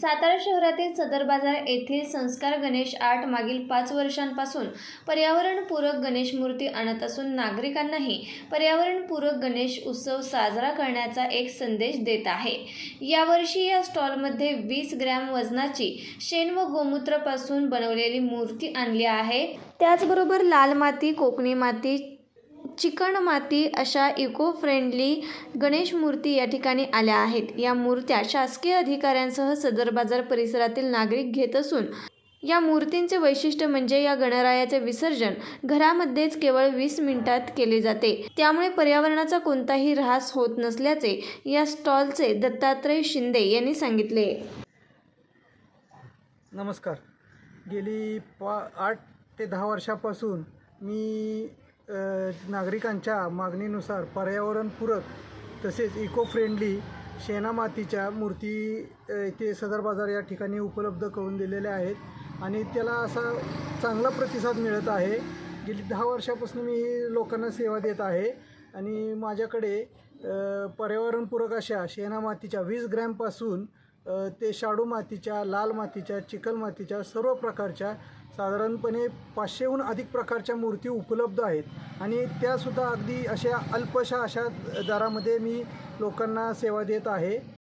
सातारा शहरातील सदर बाजार येथील संस्कार गणेश आर्ट मागील पाच वर्षांपासून पर्यावरणपूरक गणेश मूर्ती आणत असून नागरिकांनाही पर्यावरणपूरक गणेश उत्सव साजरा करण्याचा एक संदेश देत आहे. यावर्षी या स्टॉलमध्ये वीस ग्रॅम वजनाची शेण व गोमूत्रापासून बनवलेली मूर्ती आणली आहे. त्याचबरोबर लाल माती कोकणी माती चिकणमाती अशा इको फ्रेंडली गणेश मूर्ती या ठिकाणी आल्या आहेत. या मूर्त्या शासकीय अधिकाऱ्यांसह सदर बाजार परिसरातील नागरिक घेत असून या मूर्तींचे वैशिष्ट्य म्हणजे या गणरायाचे विसर्जन घरामध्येच केवळ वीस मिनिटात केले जाते. त्यामुळे पर्यावरणाचा कोणताही ऱ्हास होत नसल्याचे या स्टॉलचे दत्तात्रय शिंदे यांनी सांगितले. नमस्कार. गेली पा आठ ते दहा वर्षापासून मी नागरिकांच्या मागणीनुसार पर्यावरणपूरक तसेच इको फ्रेंडली शेणामातीच्या मूर्ती इथे सदर बाजार या ठिकाणी उपलब्ध करून दिलेल्या आहेत. आणि त्याला असा चांगला प्रतिसाद मिळत आहे. गेली दहा वर्षापासून मी लोकांना सेवा देत आहे. आणि माझ्याकडे पर्यावरणपूरक अशा शेणामातीच्या वीस ग्रॅमपासून ते शाडू मातीच्या लाल मातीच्या चिकल मातीच्या सर्व प्रकारच्या साधारणपणे पाचशेहून अधिक प्रकारच्या मूर्ती उपलब्ध आहेत. आणि त्यासुद्धा अगदी अशा अल्पशा अशा दरामध्ये मी लोकांना सेवा देत आहे.